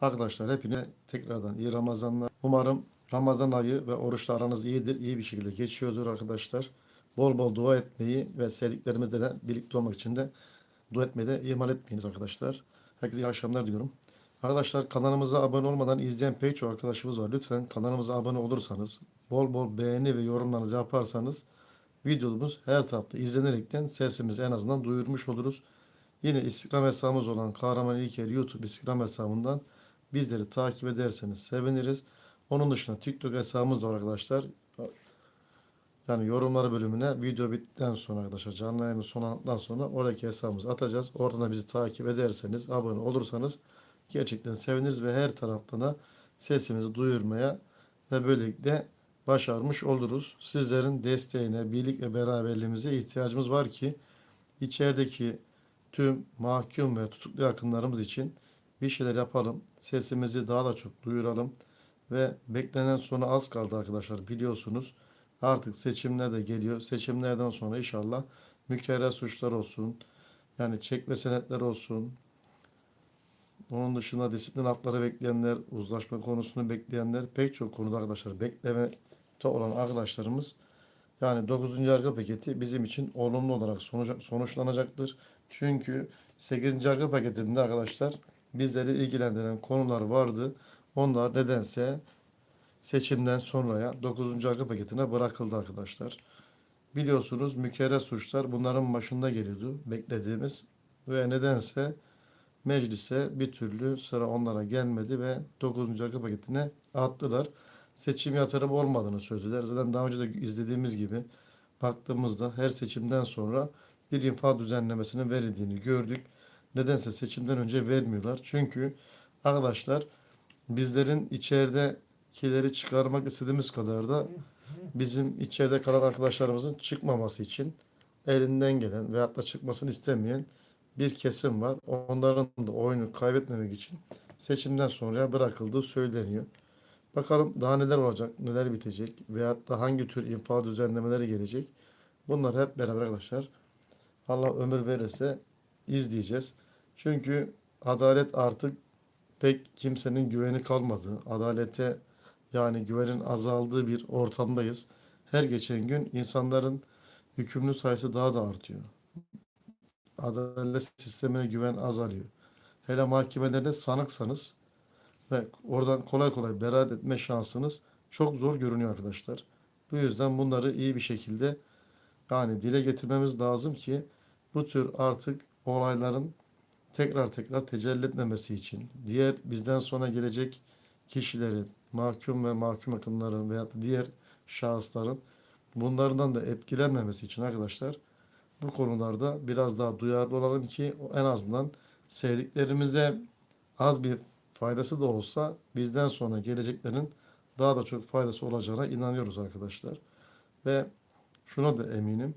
Arkadaşlar hepine tekrardan iyi Ramazanlar. Umarım Ramazan ayı ve oruçla aranız iyidir. iyi bir şekilde geçiyordur arkadaşlar. Bol bol dua etmeyi ve sevdiklerimizle de birlikte olmak için de dua etmeyi de ihmal etmeyiniz arkadaşlar. Herkese iyi akşamlar diliyorum. Arkadaşlar kanalımıza abone olmadan izleyen pek çok arkadaşımız var. Lütfen kanalımıza abone olursanız, bol bol beğeni ve yorumlarınızı yaparsanız videomuz her tarafta izlenerekten sesimizi en azından duyurmuş oluruz. Yine Instagram hesabımız olan Kahraman İlker YouTube Instagram hesabından bizleri takip ederseniz seviniriz. Onun dışında TikTok hesabımız var arkadaşlar. Yani yorumları bölümüne video bittikten sonra arkadaşlar canlı yayının sonundan sonra oradaki hesabımızı atacağız. Oradan da bizi takip ederseniz, abone olursanız gerçekten seviniriz ve her taraftan da sesimizi duyurmaya ve böylelikle başarmış oluruz. Sizlerin desteğine, birlik ve beraberliğimize ihtiyacımız var ki içerideki tüm mahkum ve tutuklu yakınlarımız için bir şeyler yapalım. Sesimizi daha da çok duyuralım. Ve beklenen sona az kaldı arkadaşlar biliyorsunuz. Artık seçimler de geliyor. Seçimlerden sonra inşallah mükerrer suçlar olsun. Yani çekme senetler olsun. Onun dışında disiplin hakları bekleyenler, uzlaşma konusunu bekleyenler pek çok konuda arkadaşlar beklemekte olan arkadaşlarımız yani 9. yargı paketi bizim için olumlu olarak sonuç, sonuçlanacaktır. Çünkü 8. yargı paketinde arkadaşlar bizleri ilgilendiren konular vardı. Onlar nedense seçimden sonraya 9. yargı paketine bırakıldı arkadaşlar. Biliyorsunuz mükerrer suçlar bunların başında geliyordu beklediğimiz ve nedense meclise bir türlü sıra onlara gelmedi ve 9. yargı paketine attılar. Seçim yatırım olmadığını söylediler. Zaten daha önce de izlediğimiz gibi baktığımızda her seçimden sonra bir infaz düzenlemesinin verildiğini gördük. Nedense seçimden önce vermiyorlar. Çünkü arkadaşlar bizlerin içeridekileri çıkarmak istediğimiz kadar da bizim içeride kalan arkadaşlarımızın çıkmaması için elinden gelen veyahut da çıkmasını istemeyen bir kesim var. Onların da oyunu kaybetmemek için seçimden sonra bırakıldığı söyleniyor. Bakalım daha neler olacak, neler bitecek veyahut da hangi tür infaz düzenlemeleri gelecek. Bunlar hep beraber arkadaşlar Allah ömür verirse izleyeceğiz. Çünkü adalet artık pek kimsenin güveni kalmadı. Adalete yani güvenin azaldığı bir ortamdayız. Her geçen gün insanların hükümlü sayısı daha da artıyor. Adalet sistemine güven azalıyor. Hele mahkemelerde sanıksanız ve oradan kolay kolay beraat etme şansınız çok zor görünüyor arkadaşlar. Bu yüzden bunları iyi bir şekilde yani dile getirmemiz lazım ki bu tür artık olayların tekrar tekrar tecelli etmemesi için diğer bizden sonra gelecek kişilerin, mahkum ve mahkum akımların veya diğer şahısların bunlardan da etkilenmemesi için arkadaşlar bu konularda biraz daha duyarlı olalım ki en azından sevdiklerimize az bir faydası da olsa bizden sonra geleceklerin daha da çok faydası olacağına inanıyoruz arkadaşlar. Ve şuna da eminim.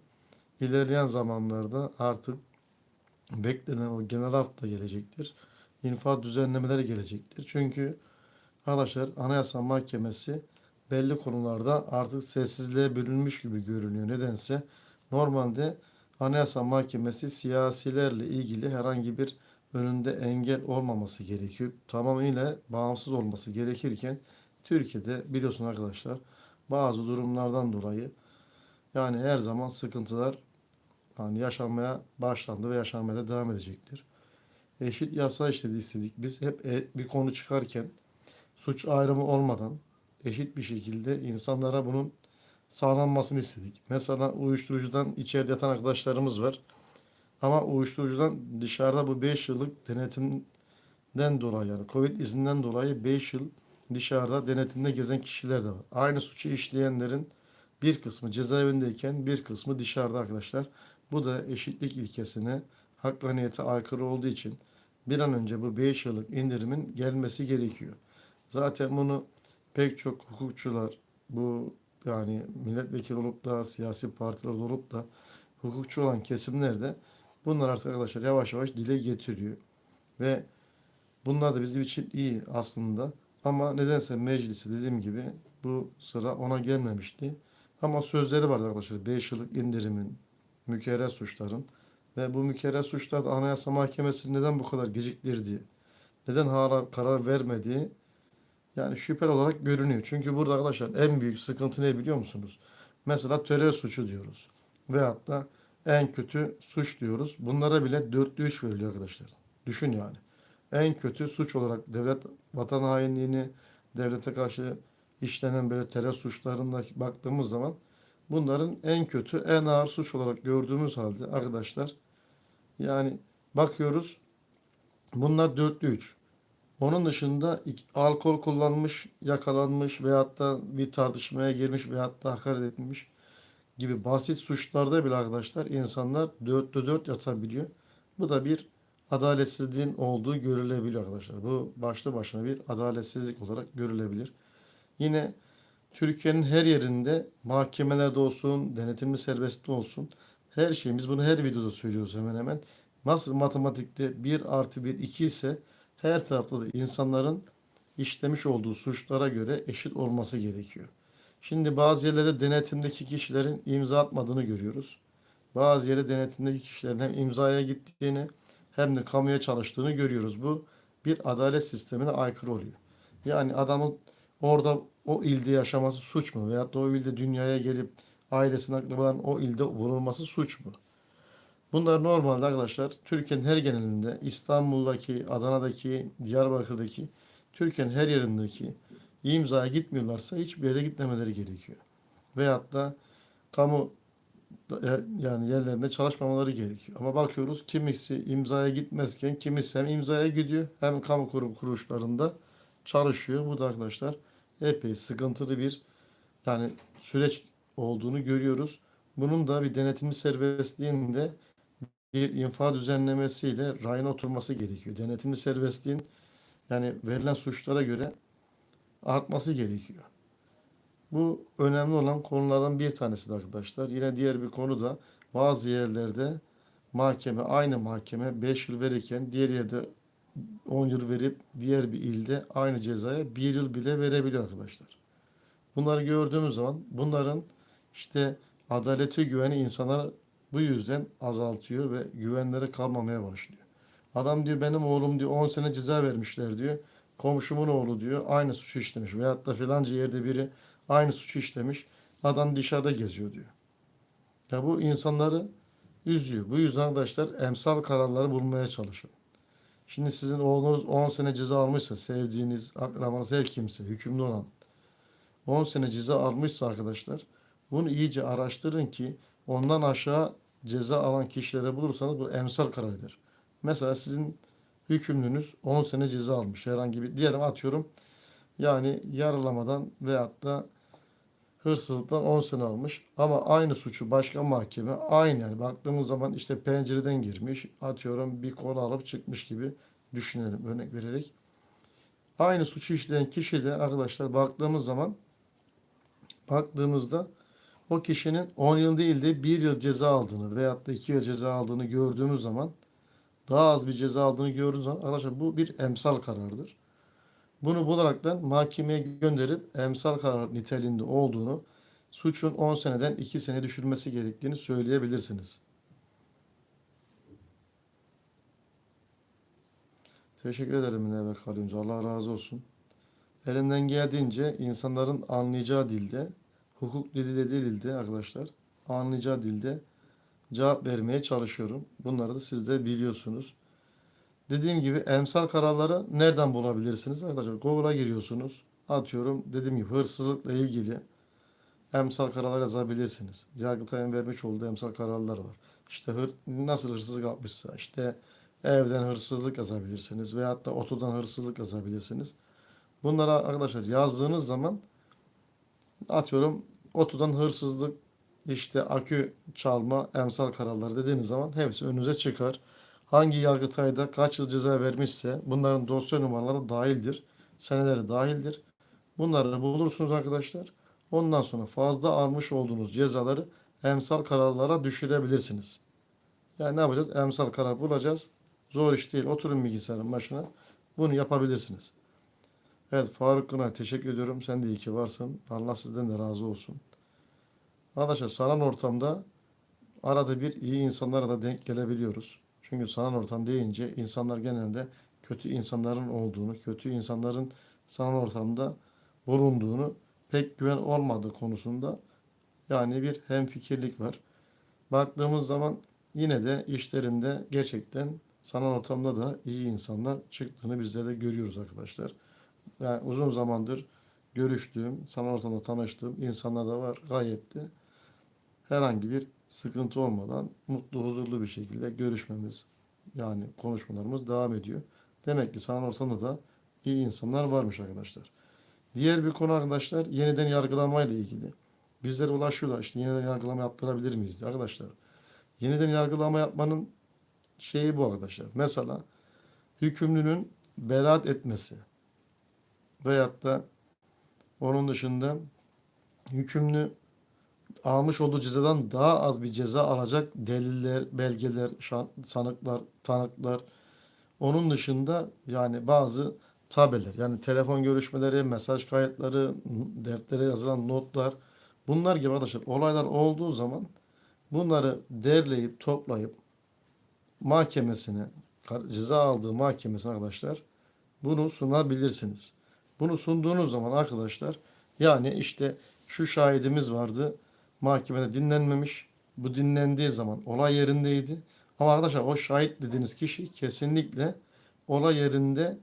İlerleyen zamanlarda artık beklenen o genel hafta gelecektir. İnfaz düzenlemeleri gelecektir. Çünkü arkadaşlar Anayasa Mahkemesi belli konularda artık sessizliğe bürünmüş gibi görünüyor. Nedense normalde Anayasa Mahkemesi siyasilerle ilgili herhangi bir önünde engel olmaması gerekiyor. Tamamıyla bağımsız olması gerekirken Türkiye'de biliyorsun arkadaşlar bazı durumlardan dolayı yani her zaman sıkıntılar yani yaşanmaya başlandı ve yaşanmaya da devam edecektir. Eşit yasa işledi istedik. Biz hep e- bir konu çıkarken suç ayrımı olmadan eşit bir şekilde insanlara bunun sağlanmasını istedik. Mesela uyuşturucudan içeride yatan arkadaşlarımız var. Ama uyuşturucudan dışarıda bu 5 yıllık denetimden dolayı yani Covid izinden dolayı 5 yıl dışarıda denetimde gezen kişiler de var. Aynı suçu işleyenlerin bir kısmı cezaevindeyken bir kısmı dışarıda arkadaşlar. Bu da eşitlik ilkesine, hakkaniyete aykırı olduğu için bir an önce bu 5 yıllık indirimin gelmesi gerekiyor. Zaten bunu pek çok hukukçular bu yani milletvekili olup da siyasi partiler olup da hukukçu olan kesimlerde bunlar artık arkadaşlar yavaş yavaş dile getiriyor. Ve bunlar da bizim için iyi aslında. Ama nedense meclisi dediğim gibi bu sıra ona gelmemişti. Ama sözleri vardı arkadaşlar. 5 yıllık indirimin, mükerrer suçların ve bu mükerrer suçlar Anayasa Mahkemesi neden bu kadar geciktirdi? neden hala karar vermediği yani şüpheli olarak görünüyor. Çünkü burada arkadaşlar en büyük sıkıntı ne biliyor musunuz? Mesela terör suçu diyoruz. Veyahut da en kötü suç diyoruz. Bunlara bile dörtlü üç veriliyor arkadaşlar. Düşün yani. En kötü suç olarak devlet vatan hainliğini, devlete karşı işlenen böyle terör suçlarına baktığımız zaman bunların en kötü, en ağır suç olarak gördüğümüz halde arkadaşlar yani bakıyoruz bunlar dörtlü üç. Onun dışında alkol kullanmış, yakalanmış veyahut da bir tartışmaya girmiş veyahut da hakaret etmiş gibi basit suçlarda bile arkadaşlar insanlar dörtte dört yatabiliyor. Bu da bir adaletsizliğin olduğu görülebiliyor arkadaşlar. Bu başlı başına bir adaletsizlik olarak görülebilir. Yine Türkiye'nin her yerinde mahkemelerde olsun, denetimli serbestli olsun her şeyimiz bunu her videoda söylüyoruz hemen hemen. Nasıl matematikte 1 artı 1 2 ise her tarafta da insanların işlemiş olduğu suçlara göre eşit olması gerekiyor. Şimdi bazı yerlere denetimdeki kişilerin imza atmadığını görüyoruz. Bazı yere denetimdeki kişilerin hem imzaya gittiğini hem de kamuya çalıştığını görüyoruz. Bu bir adalet sistemine aykırı oluyor. Yani adamın orada o ilde yaşaması suç mu? Veyahut da o ilde dünyaya gelip ailesinin akrabaların o ilde bulunması suç mu? Bunlar normalde arkadaşlar Türkiye'nin her genelinde İstanbul'daki, Adana'daki, Diyarbakır'daki Türkiye'nin her yerindeki imzaya gitmiyorlarsa hiçbir yere gitmemeleri gerekiyor. Veyahut da kamu e, yani yerlerinde çalışmamaları gerekiyor. Ama bakıyoruz kimisi imzaya gitmezken kimisi hem imzaya gidiyor hem kamu kurum kuruluşlarında çalışıyor. Bu da arkadaşlar epey sıkıntılı bir yani süreç olduğunu görüyoruz. Bunun da bir denetimli serbestliğinde bir infa düzenlemesiyle rayına oturması gerekiyor. Denetimli serbestliğin yani verilen suçlara göre artması gerekiyor. Bu önemli olan konulardan bir tanesi de arkadaşlar. Yine diğer bir konu da bazı yerlerde mahkeme aynı mahkeme 5 yıl verirken diğer yerde 10 yıl verip diğer bir ilde aynı cezaya 1 yıl bile verebiliyor arkadaşlar. Bunları gördüğümüz zaman bunların işte adalete güveni insanlar bu yüzden azaltıyor ve güvenleri kalmamaya başlıyor. Adam diyor benim oğlum diyor 10 sene ceza vermişler diyor. Komşumun oğlu diyor aynı suçu işlemiş. Veyahut da filanca yerde biri aynı suçu işlemiş. Adam dışarıda geziyor diyor. Ya bu insanları üzüyor. Bu yüzden arkadaşlar emsal kararları bulmaya çalışın. Şimdi sizin oğlunuz 10 sene ceza almışsa sevdiğiniz, akrabanız her kimse hükümlü olan 10 sene ceza almışsa arkadaşlar bunu iyice araştırın ki ondan aşağı ceza alan kişilere bulursanız bu emsal kararıdır. Mesela sizin hükümlünüz 10 sene ceza almış herhangi bir diyelim atıyorum yani yaralamadan veyahut da hırsızlıktan 10 sene almış ama aynı suçu başka mahkeme aynı yani baktığımız zaman işte pencereden girmiş atıyorum bir kola alıp çıkmış gibi düşünelim örnek vererek. Aynı suçu işleyen kişi de arkadaşlar baktığımız zaman baktığımızda o kişinin 10 yıl değil de 1 yıl ceza aldığını veyahut da 2 yıl ceza aldığını gördüğümüz zaman daha az bir ceza aldığını gördüğünüz zaman arkadaşlar bu bir emsal karardır. Bunu bularaktan mahkemeye gönderip emsal karar niteliğinde olduğunu suçun 10 seneden 2 sene düşürmesi gerektiğini söyleyebilirsiniz. Teşekkür ederim Münevver Kalyoncu. Allah razı olsun. Elimden geldiğince insanların anlayacağı dilde, hukuk diliyle değil de arkadaşlar, anlayacağı dilde cevap vermeye çalışıyorum. Bunları da siz de biliyorsunuz. Dediğim gibi emsal kararları nereden bulabilirsiniz? Arkadaşlar Google'a giriyorsunuz. Atıyorum dediğim gibi hırsızlıkla ilgili emsal kararlar yazabilirsiniz. Yargıtay'ın vermiş olduğu emsal kararlar var. İşte hır, nasıl hırsızlık yapmışsa işte evden hırsızlık yazabilirsiniz veyahut da otodan hırsızlık yazabilirsiniz. Bunlara arkadaşlar yazdığınız zaman atıyorum otodan hırsızlık işte akü çalma emsal kararları dediğiniz zaman hepsi önünüze çıkar. Hangi yargıtayda kaç yıl ceza vermişse bunların dosya numaraları dahildir. Seneleri dahildir. Bunları bulursunuz arkadaşlar. Ondan sonra fazla almış olduğunuz cezaları emsal kararlara düşürebilirsiniz. Yani ne yapacağız? Emsal karar bulacağız. Zor iş değil. Oturun bilgisayarın başına. Bunu yapabilirsiniz. Evet Faruk Günay teşekkür ediyorum. Sen de iyi ki varsın. Allah sizden de razı olsun. Arkadaşlar saran ortamda arada bir iyi insanlara da denk gelebiliyoruz. Çünkü sanal ortam deyince insanlar genelde kötü insanların olduğunu, kötü insanların sanal ortamda bulunduğunu pek güven olmadığı konusunda yani bir hemfikirlik var. Baktığımız zaman yine de işlerinde gerçekten sanal ortamda da iyi insanlar çıktığını bizler de görüyoruz arkadaşlar. Yani uzun zamandır görüştüğüm, sanal ortamda tanıştığım insanlar da var. Gayet de herhangi bir sıkıntı olmadan mutlu, huzurlu bir şekilde görüşmemiz yani konuşmalarımız devam ediyor. Demek ki sanal ortamda da iyi insanlar varmış arkadaşlar. Diğer bir konu arkadaşlar yeniden yargılama ile ilgili. Bizlere ulaşıyorlar işte yeniden yargılama yaptırabilir miyiz diye arkadaşlar. Yeniden yargılama yapmanın şeyi bu arkadaşlar. Mesela hükümlünün beraat etmesi veyahut da onun dışında hükümlü almış olduğu cezadan daha az bir ceza alacak deliller, belgeler, sanıklar, tanıklar. Onun dışında yani bazı tabeler yani telefon görüşmeleri, mesaj kayıtları, deftere yazılan notlar bunlar gibi arkadaşlar olaylar olduğu zaman bunları derleyip toplayıp mahkemesine ceza aldığı mahkemesine arkadaşlar bunu sunabilirsiniz. Bunu sunduğunuz zaman arkadaşlar yani işte şu şahidimiz vardı mahkemede dinlenmemiş. Bu dinlendiği zaman olay yerindeydi. Ama arkadaşlar o şahit dediğiniz kişi kesinlikle olay yerinde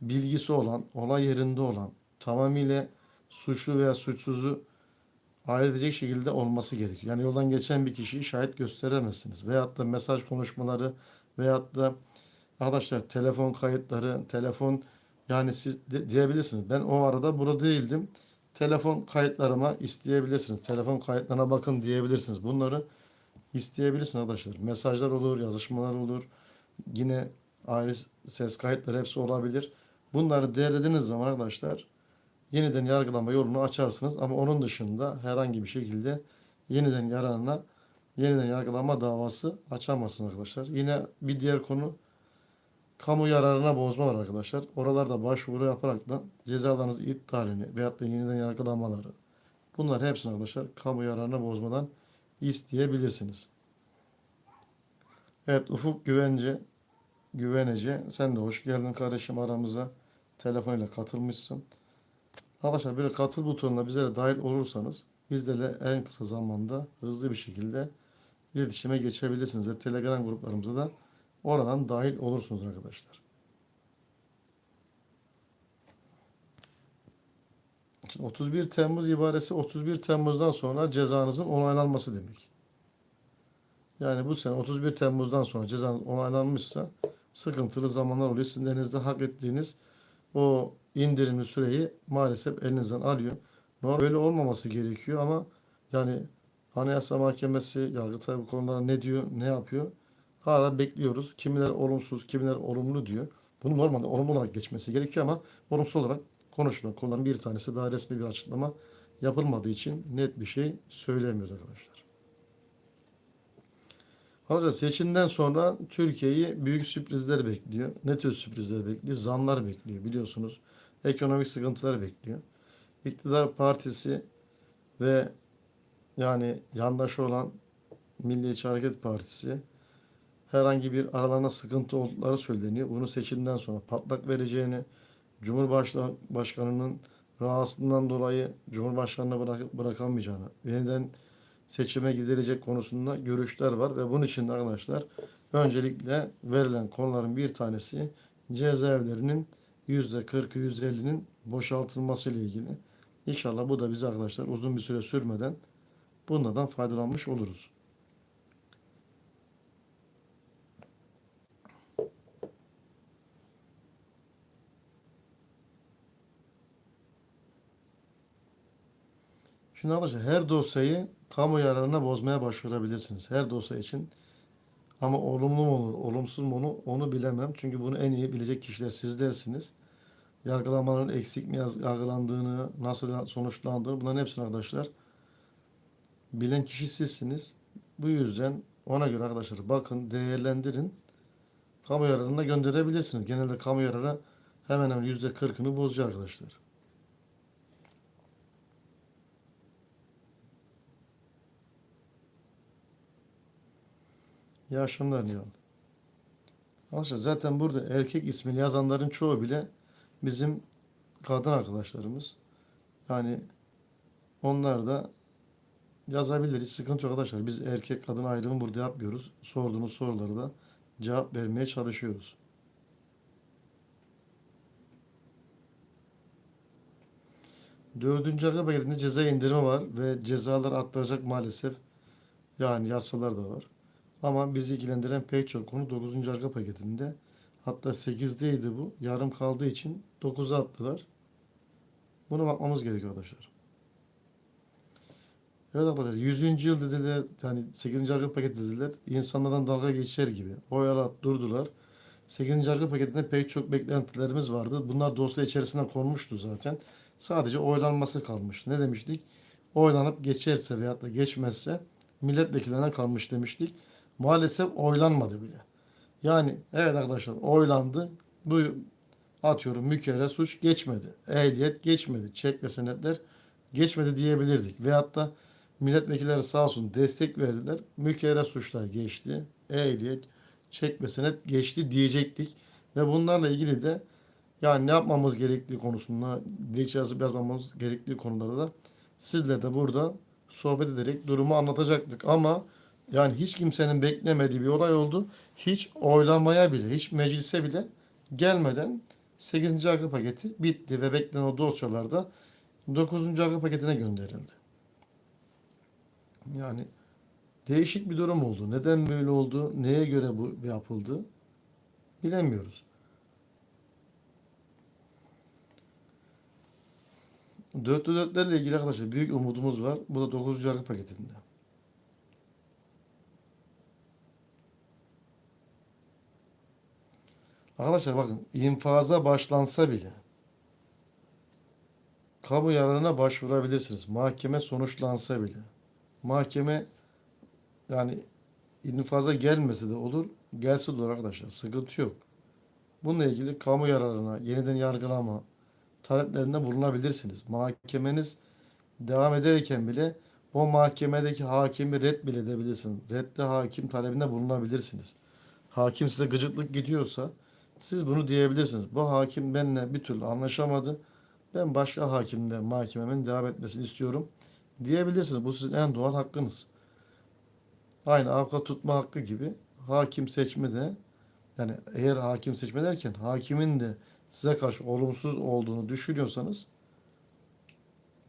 bilgisi olan, olay yerinde olan, tamamıyla suçlu veya suçsuzu ayırt edecek şekilde olması gerekiyor. Yani yoldan geçen bir kişiyi şahit gösteremezsiniz. Veyahut da mesaj konuşmaları veyahut da arkadaşlar telefon kayıtları, telefon yani siz de, diyebilirsiniz. Ben o arada burada değildim. Telefon kayıtlarıma isteyebilirsiniz. Telefon kayıtlarına bakın diyebilirsiniz. Bunları isteyebilirsiniz arkadaşlar. Mesajlar olur, yazışmalar olur. Yine ayrı ses kayıtları hepsi olabilir. Bunları değerlediğiniz zaman arkadaşlar yeniden yargılama yolunu açarsınız. Ama onun dışında herhangi bir şekilde yeniden yararına yeniden yargılama davası açamazsınız arkadaşlar. Yine bir diğer konu kamu yararına bozma var arkadaşlar. Oralarda başvuru yaparak da cezalarınızı iptalini veyahut da yeniden yargılamaları bunlar hepsini arkadaşlar kamu yararına bozmadan isteyebilirsiniz. Evet Ufuk Güvence Güvenece sen de hoş geldin kardeşim aramıza. Telefonuyla katılmışsın. Arkadaşlar böyle katıl butonuna bizlere dahil olursanız bizlerle en kısa zamanda hızlı bir şekilde iletişime geçebilirsiniz ve Telegram gruplarımıza da oradan dahil olursunuz arkadaşlar. Şimdi 31 Temmuz ibaresi 31 Temmuz'dan sonra cezanızın onaylanması demek. Yani bu sene 31 Temmuz'dan sonra cezanız onaylanmışsa sıkıntılı zamanlar oluyor. Sizin elinizde hak ettiğiniz o indirimli süreyi maalesef elinizden alıyor. Normal böyle olmaması gerekiyor ama yani Anayasa Mahkemesi, Yargıtay bu konulara ne diyor, ne yapıyor? Hala bekliyoruz. Kimiler olumsuz, kimiler olumlu diyor. Bunu normalde olumlu olarak geçmesi gerekiyor ama olumsuz olarak konuşulan konuların bir tanesi daha resmi bir açıklama yapılmadığı için net bir şey söylemiyoruz arkadaşlar. Arkadaşlar seçimden sonra Türkiye'yi büyük sürprizler bekliyor. Ne tür sürprizler bekliyor? Zamlar bekliyor biliyorsunuz. Ekonomik sıkıntılar bekliyor. İktidar partisi ve yani yandaşı olan Milliyetçi Hareket Partisi herhangi bir aralarında sıkıntı oldukları söyleniyor. Bunu seçimden sonra patlak vereceğini, Cumhurbaşkanı'nın rahatsızlığından dolayı Cumhurbaşkanı'na bırak, bırakamayacağını, yeniden seçime gidilecek konusunda görüşler var ve bunun için de arkadaşlar öncelikle verilen konuların bir tanesi cezaevlerinin %40'ı %50'nin boşaltılması ile ilgili. İnşallah bu da bize arkadaşlar uzun bir süre sürmeden bunlardan faydalanmış oluruz. Şimdi arkadaşlar her dosyayı kamu yararına bozmaya başvurabilirsiniz. Her dosya için. Ama olumlu mu olur, olumsuz mu olur onu bilemem. Çünkü bunu en iyi bilecek kişiler sizlersiniz. Yargılamaların eksik mi yargılandığını, nasıl sonuçlandığını bunların hepsini arkadaşlar bilen kişi sizsiniz. Bu yüzden ona göre arkadaşlar bakın, değerlendirin. Kamu yararına gönderebilirsiniz. Genelde kamu yararı hemen hemen %40'ını bozuyor arkadaşlar. Akşamlar Nihan. Arkadaşlar zaten burada erkek ismini yazanların çoğu bile bizim kadın arkadaşlarımız. Yani onlar da yazabilir. Hiç sıkıntı yok arkadaşlar. Biz erkek kadın ayrımı burada yapmıyoruz. Sorduğunuz sorulara da cevap vermeye çalışıyoruz. Dördüncü arka paketinde ceza indirimi var ve cezalar arttıracak maalesef. Yani yasalar da var. Ama bizi ilgilendiren pek çok konu 9. arka paketinde. Hatta 8'deydi bu. Yarım kaldığı için 9'a attılar. Buna bakmamız gerekiyor arkadaşlar. Evet arkadaşlar 100. yıl dediler yani 8. arka paket dediler. İnsanlardan dalga geçer gibi. Oyalayıp durdular. 8. arka paketinde pek çok beklentilerimiz vardı. Bunlar dosya içerisine konmuştu zaten. Sadece oylanması kalmış. Ne demiştik? Oylanıp geçerse veyahut da geçmezse milletvekillerine kalmış demiştik. Maalesef oylanmadı bile. Yani evet arkadaşlar oylandı. Bu atıyorum mükerre suç geçmedi. Ehliyet geçmedi. Çek ve senetler geçmedi diyebilirdik. Veyahut da milletvekilleri sağ olsun destek verdiler. Mükerre suçlar geçti. Ehliyet, çek ve senet geçti diyecektik. Ve bunlarla ilgili de yani ne yapmamız gerektiği konusunda dilekçe yazıp yazmamız gerektiği konularda da sizle de burada sohbet ederek durumu anlatacaktık. Ama yani hiç kimsenin beklemediği bir olay oldu. Hiç oylamaya bile, hiç meclise bile gelmeden 8. arka paketi bitti ve beklenen o dosyalarda 9. arka paketine gönderildi. Yani değişik bir durum oldu. Neden böyle oldu? Neye göre bu yapıldı? Bilemiyoruz. Dörtlü dörtlerle ilgili arkadaşlar büyük umudumuz var. Bu da 9. arka paketinde. Arkadaşlar bakın infaza başlansa bile kamu yararına başvurabilirsiniz. Mahkeme sonuçlansa bile. Mahkeme yani infaza gelmese de olur, gelse de olur arkadaşlar. Sıkıntı yok. Bununla ilgili kamu yararına, yeniden yargılama taleplerinde bulunabilirsiniz. Mahkemeniz devam ederken bile o mahkemedeki hakimi red bile edebilirsiniz. Redde hakim talebinde bulunabilirsiniz. Hakim size gıcıklık gidiyorsa siz bunu diyebilirsiniz. Bu hakim benimle bir türlü anlaşamadı. Ben başka hakimle mahkememin devam etmesini istiyorum diyebilirsiniz. Bu sizin en doğal hakkınız. Aynı avukat tutma hakkı gibi hakim seçme de yani eğer hakim seçme derken hakimin de size karşı olumsuz olduğunu düşünüyorsanız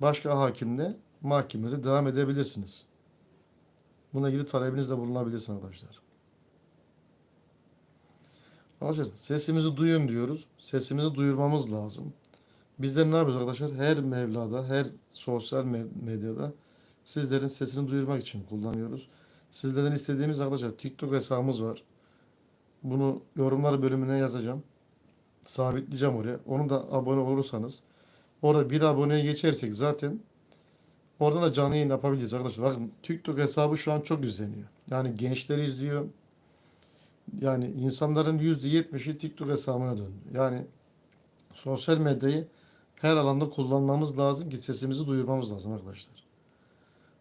başka hakimle mahkemenize devam edebilirsiniz. Buna ilgili talebinizde bulunabilirsiniz arkadaşlar. Arkadaşlar sesimizi duyun diyoruz. Sesimizi duyurmamız lazım. Bizler ne yapıyoruz arkadaşlar? Her mevlada, her sosyal medyada sizlerin sesini duyurmak için kullanıyoruz. Sizlerden istediğimiz arkadaşlar TikTok hesabımız var. Bunu yorumlar bölümüne yazacağım. Sabitleyeceğim oraya. Onu da abone olursanız orada bir aboneye geçersek zaten orada da canlı yayın yapabiliriz arkadaşlar. Bakın TikTok hesabı şu an çok izleniyor. Yani gençler izliyor. Yani insanların %70'i TikTok hesabına döndü. Yani sosyal medyayı her alanda kullanmamız lazım ki sesimizi duyurmamız lazım arkadaşlar.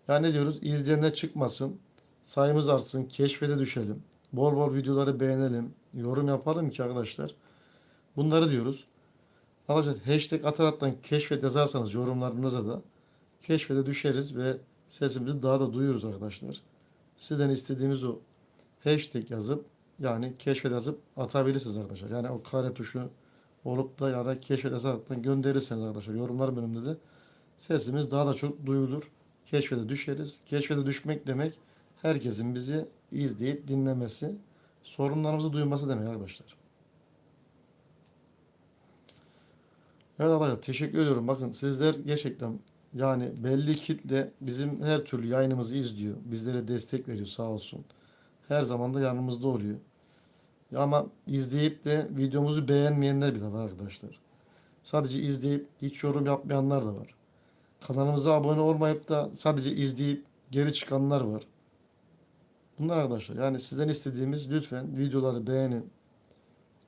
Yani ne diyoruz? İzleyenler çıkmasın. Sayımız artsın. Keşfete düşelim. Bol bol videoları beğenelim. Yorum yapalım ki arkadaşlar. Bunları diyoruz. Arkadaşlar hashtag atarattan keşfet yazarsanız yorumlarınıza da keşfete düşeriz ve sesimizi daha da duyuyoruz arkadaşlar. Sizden istediğimiz o hashtag yazıp yani keşfet yazıp atabilirsiniz arkadaşlar. Yani o kare tuşu olup da ya da keşfet yazaraktan gönderirseniz arkadaşlar yorumlar bölümünde de sesimiz daha da çok duyulur. Keşfete düşeriz. Keşfete düşmek demek herkesin bizi izleyip dinlemesi, sorunlarımızı duyması demek arkadaşlar. Evet arkadaşlar teşekkür ediyorum. Bakın sizler gerçekten yani belli kitle bizim her türlü yayınımızı izliyor. Bizlere destek veriyor sağ olsun. Her zaman da yanımızda oluyor. Ama izleyip de videomuzu beğenmeyenler bile var arkadaşlar. Sadece izleyip hiç yorum yapmayanlar da var. Kanalımıza abone olmayıp da sadece izleyip geri çıkanlar var. Bunlar arkadaşlar yani sizden istediğimiz lütfen videoları beğenin.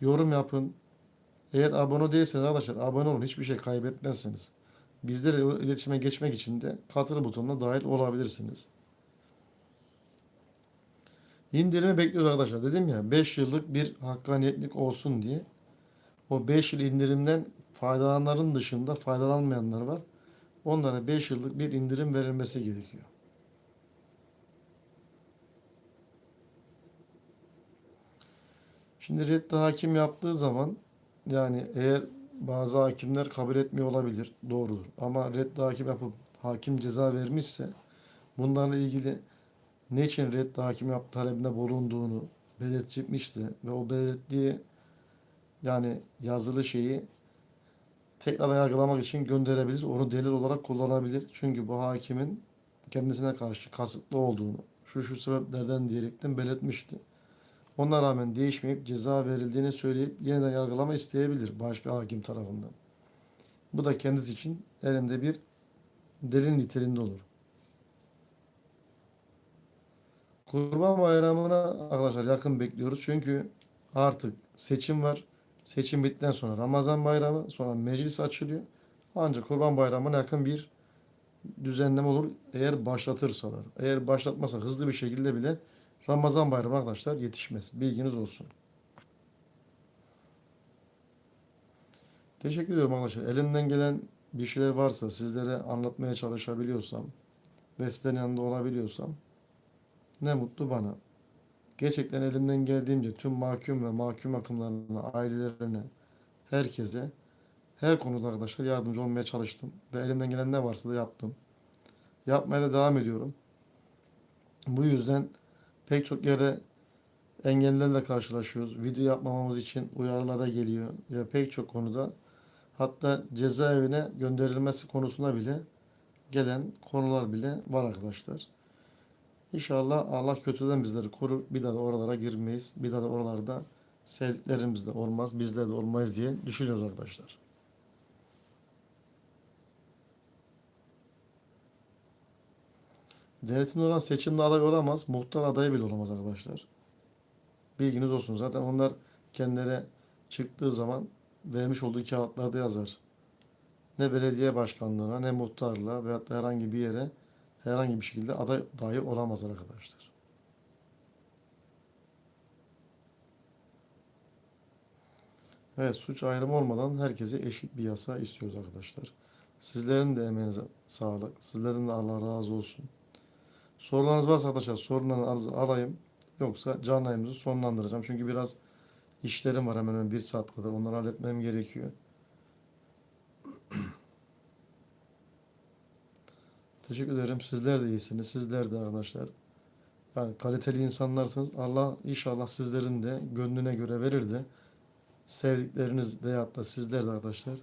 Yorum yapın. Eğer abone değilseniz arkadaşlar abone olun. Hiçbir şey kaybetmezsiniz. Bizlerle iletişime geçmek için de katıl butonuna dahil olabilirsiniz. İndirimi bekliyoruz arkadaşlar. Dedim ya 5 yıllık bir hakkaniyetlik olsun diye. O 5 yıl indirimden faydalananların dışında faydalanmayanlar var. Onlara 5 yıllık bir indirim verilmesi gerekiyor. Şimdi reddi hakim yaptığı zaman yani eğer bazı hakimler kabul etmiyor olabilir. Doğrudur. Ama reddi hakim yapıp hakim ceza vermişse bunlarla ilgili ne için reddi hakim yaptı talebinde bulunduğunu belirtmişti ve o belirttiği yani yazılı şeyi tekrardan yargılamak için gönderebilir. Onu delil olarak kullanabilir. Çünkü bu hakimin kendisine karşı kasıtlı olduğunu şu şu sebeplerden diyerekten belirtmişti. Ona rağmen değişmeyip ceza verildiğini söyleyip yeniden yargılama isteyebilir başka hakim tarafından. Bu da kendisi için elinde bir delil niteliğinde olur. Kurban Bayramı'na arkadaşlar yakın bekliyoruz. Çünkü artık seçim var. Seçim bittikten sonra Ramazan Bayramı, sonra meclis açılıyor. Ancak Kurban Bayramı'na yakın bir düzenleme olur eğer başlatırsalar. Eğer başlatmasa hızlı bir şekilde bile Ramazan Bayramı arkadaşlar yetişmez. Bilginiz olsun. Teşekkür ediyorum arkadaşlar. Elimden gelen bir şeyler varsa sizlere anlatmaya çalışabiliyorsam ve sizlerin yanında olabiliyorsam ne mutlu bana. Gerçekten elimden geldiğince tüm mahkum ve mahkum akımlarına, ailelerine, herkese her konuda arkadaşlar yardımcı olmaya çalıştım. Ve elimden gelen ne varsa da yaptım. Yapmaya da devam ediyorum. Bu yüzden pek çok yere engellerle karşılaşıyoruz. Video yapmamamız için uyarılar da geliyor. Ve pek çok konuda hatta cezaevine gönderilmesi konusuna bile gelen konular bile var arkadaşlar. İnşallah Allah kötüden bizleri korur. Bir daha da oralara girmeyiz. Bir daha da oralarda sevdiklerimiz de olmaz. Bizler de olmayız diye düşünüyoruz arkadaşlar. Denetimde olan seçimde aday olamaz. Muhtar adayı bile olamaz arkadaşlar. Bilginiz olsun. Zaten onlar kendileri çıktığı zaman vermiş olduğu kağıtlarda yazar. Ne belediye başkanlığına ne muhtarlığa veyahut da herhangi bir yere herhangi bir şekilde aday dahi olamaz arkadaşlar. Evet suç ayrımı olmadan herkese eşit bir yasa istiyoruz arkadaşlar. Sizlerin de emeğinize sağlık. Sizlerin de Allah razı olsun. Sorularınız varsa arkadaşlar sorularınızı alayım. Yoksa canlı yayınımızı sonlandıracağım. Çünkü biraz işlerim var hemen hemen bir saat kadar. Onları halletmem gerekiyor. Teşekkür ederim. Sizler de iyisiniz. Sizler de arkadaşlar. Yani kaliteli insanlarsınız. Allah inşallah sizlerin de gönlüne göre verir de sevdikleriniz veyahut da sizler de arkadaşlar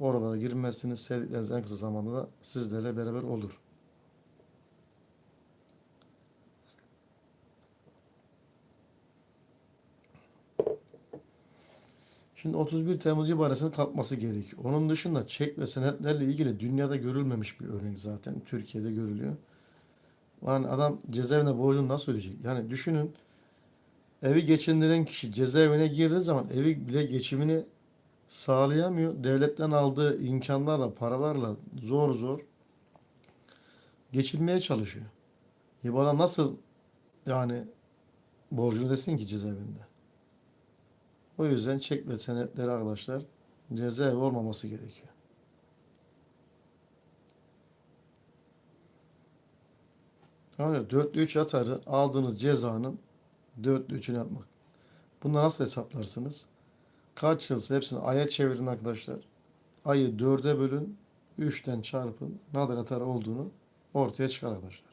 oralara girmezsiniz. Sevdikleriniz en kısa zamanda da sizlerle beraber olur. Şimdi 31 Temmuz ibaresinin kalkması gerekiyor. Onun dışında çek ve senetlerle ilgili dünyada görülmemiş bir örnek zaten. Türkiye'de görülüyor. Yani adam cezaevine borcunu nasıl ödeyecek? Yani düşünün evi geçindiren kişi cezaevine girdiği zaman evi bile geçimini sağlayamıyor. Devletten aldığı imkanlarla, paralarla zor zor geçinmeye çalışıyor. E bana nasıl yani borcunu desin ki cezaevinde? O yüzden çek ve senetleri arkadaşlar cezaevi olmaması gerekiyor. Yani dörtlü üç atarı aldığınız cezanın dörtlü üçünü yapmak. Bunu nasıl hesaplarsınız? Kaç yılsa hepsini aya çevirin arkadaşlar. Ayı dörde bölün. Üçten çarpın. Nadir atar olduğunu ortaya çıkar arkadaşlar.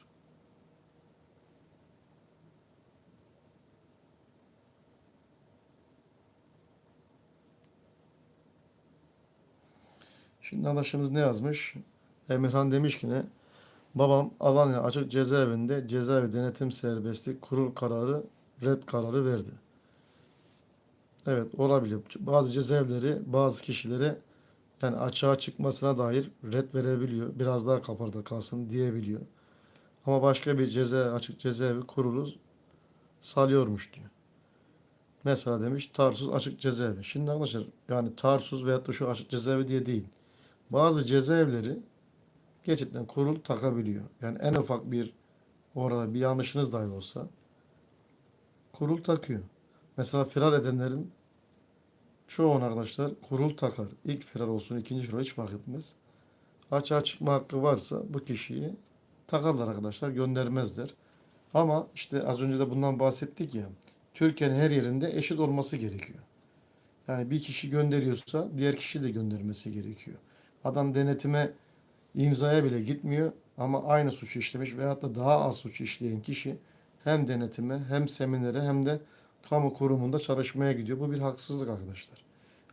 Şimdi arkadaşımız ne yazmış? Emirhan demiş ki ne? Babam Alanya Açık Cezaevinde cezaevi denetim serbestlik kurul kararı red kararı verdi. Evet olabilir. Bazı cezaevleri bazı kişilere yani açığa çıkmasına dair red verebiliyor. Biraz daha kapalı kalsın diyebiliyor. Ama başka bir ceza açık cezaevi kurulu salıyormuş diyor. Mesela demiş Tarsus açık cezaevi. Şimdi arkadaşlar yani Tarsus veyahut da şu açık cezaevi diye değil. Bazı cezaevleri gerçekten kurul takabiliyor. Yani en ufak bir orada bir yanlışınız dahi olsa kurul takıyor. Mesela firar edenlerin çoğun arkadaşlar kurul takar. İlk firar olsun, ikinci firar hiç fark etmez. Açığa çıkma hakkı varsa bu kişiyi takarlar arkadaşlar, göndermezler. Ama işte az önce de bundan bahsettik ya. Türkiye'nin her yerinde eşit olması gerekiyor. Yani bir kişi gönderiyorsa diğer kişi de göndermesi gerekiyor. Adam denetime imzaya bile gitmiyor ama aynı suçu işlemiş veyahut da daha az suç işleyen kişi hem denetime hem seminere hem de kamu kurumunda çalışmaya gidiyor. Bu bir haksızlık arkadaşlar.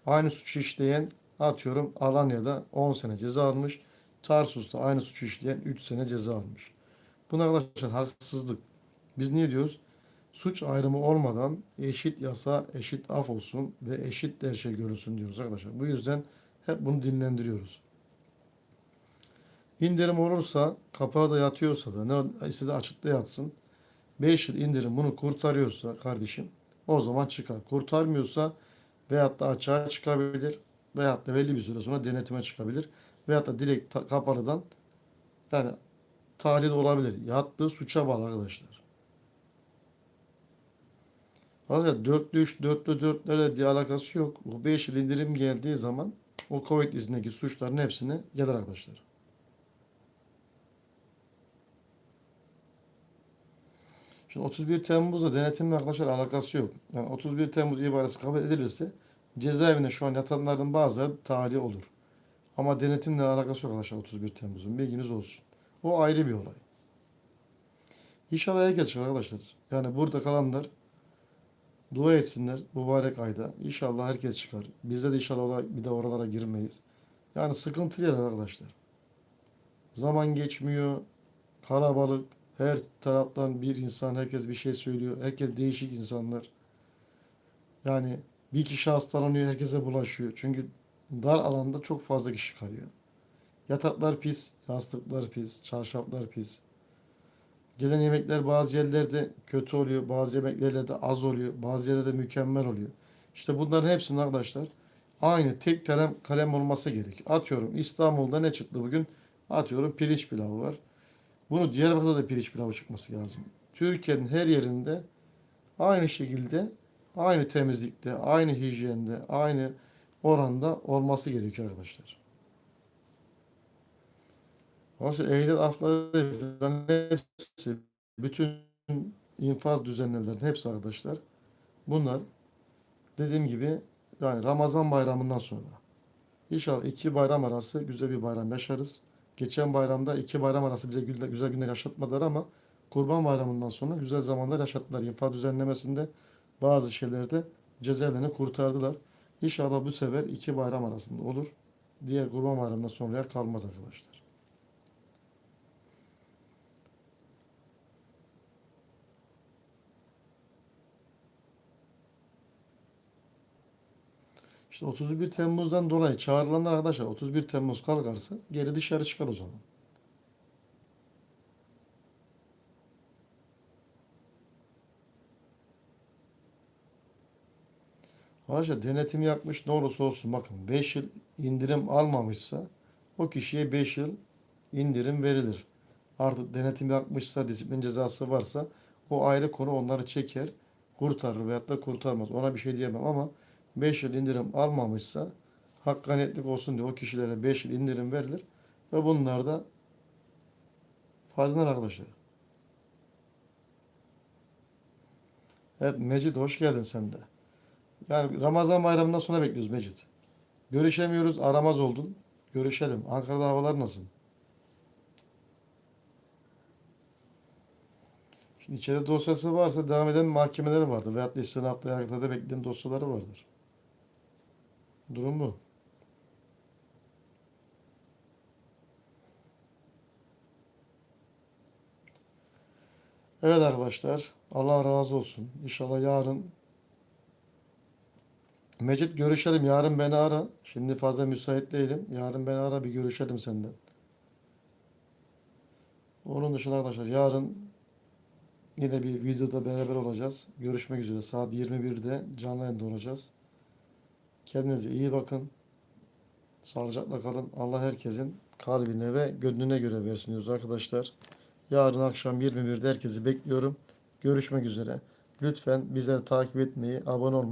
Aynı suçu işleyen atıyorum Alanya'da 10 sene ceza almış. Tarsus'ta aynı suçu işleyen 3 sene ceza almış. Bunlar arkadaşlar haksızlık. Biz niye diyoruz? Suç ayrımı olmadan eşit yasa, eşit af olsun ve eşit de her şey görülsün diyoruz arkadaşlar. Bu yüzden hep bunu dinlendiriyoruz. İndirim olursa, kapağı da yatıyorsa da ne istediği açıkta yatsın. 5 yıl indirim bunu kurtarıyorsa kardeşim o zaman çıkar. Kurtarmıyorsa veyahut da açığa çıkabilir veyahut da belli bir süre sonra denetime çıkabilir veyahut da direkt kapalıdan yani tahlil olabilir. Yattığı suça bağlı arkadaşlar. Arkadaşlar dörtlü üç, dörtlü dörtlerle diye alakası yok. Bu 5 yıl indirim geldiği zaman o Covid iznindeki suçların hepsini gelir arkadaşlar. Şimdi 31 Temmuz'da denetimle arkadaşlar alakası yok. Yani 31 Temmuz ibaresi kabul edilirse cezaevinde şu an yatanların bazıları tahliye olur. Ama denetimle alakası yok arkadaşlar 31 Temmuz'un. Bilginiz olsun. O ayrı bir olay. İnşallah herkes çıkar arkadaşlar. Yani burada kalanlar dua etsinler mübarek ayda. İnşallah herkes çıkar. Bizde de inşallah bir de oralara girmeyiz. Yani sıkıntılı yer arkadaşlar. Zaman geçmiyor. Kalabalık. Her taraftan bir insan, herkes bir şey söylüyor. Herkes değişik insanlar. Yani bir kişi hastalanıyor, herkese bulaşıyor. Çünkü dar alanda çok fazla kişi kalıyor. Yataklar pis, yastıklar pis, çarşaflar pis. Gelen yemekler bazı yerlerde kötü oluyor, bazı yemeklerde az oluyor, bazı yerlerde mükemmel oluyor. İşte bunların hepsinin arkadaşlar aynı tek kalem, kalem olması gerek. Atıyorum İstanbul'da ne çıktı bugün? Atıyorum pirinç pilavı var. Bunu Diyarbakır'da da pirinç pilavı çıkması lazım. Türkiye'nin her yerinde aynı şekilde, aynı temizlikte, aynı hijyende, aynı oranda olması gerekiyor arkadaşlar. Oysa ehliyet afları hepsi, bütün infaz düzenlemelerin hepsi arkadaşlar. Bunlar dediğim gibi yani Ramazan bayramından sonra. İnşallah iki bayram arası güzel bir bayram yaşarız. Geçen bayramda iki bayram arası bize güzel günler yaşatmadılar ama Kurban Bayramı'ndan sonra güzel zamanlar yaşattılar. İnfaz düzenlemesinde bazı şeylerde cezaevlerini kurtardılar. İnşallah bu sefer iki bayram arasında olur. Diğer Kurban Bayramı'ndan sonraya kalmaz arkadaşlar. İşte 31 Temmuz'dan dolayı çağrılanlar arkadaşlar 31 Temmuz kalkarsa geri dışarı çıkar o zaman. Arkadaşlar denetim yapmış ne olursa olsun bakın 5 yıl indirim almamışsa o kişiye 5 yıl indirim verilir. Artık denetim yapmışsa disiplin cezası varsa o ayrı konu onları çeker kurtarır veyahut da kurtarmaz. Ona bir şey diyemem ama 5 yıl indirim almamışsa hakkaniyetlik olsun diye o kişilere 5 yıl indirim verilir ve bunlar da faydalanır arkadaşlar. Evet Mecit hoş geldin sen de. Yani Ramazan bayramından sonra bekliyoruz Mecit. Görüşemiyoruz aramaz oldun. Görüşelim. Ankara'da havalar nasıl? Şimdi içeride dosyası varsa devam eden mahkemeleri vardır. Veyahut da istinatta yargıda bekleyen dosyaları vardır. Durum bu. Evet arkadaşlar. Allah razı olsun. İnşallah yarın Mecit görüşelim. Yarın beni ara. Şimdi fazla müsait değilim. Yarın beni ara bir görüşelim senden. Onun dışında arkadaşlar yarın yine bir videoda beraber olacağız. Görüşmek üzere. Saat 21'de canlı yayında olacağız. Kendinize iyi bakın. Sağlıcakla kalın. Allah herkesin kalbine ve gönlüne göre versin diyoruz arkadaşlar. Yarın akşam 21'de herkesi bekliyorum. Görüşmek üzere. Lütfen bizleri takip etmeyi, abone olmayı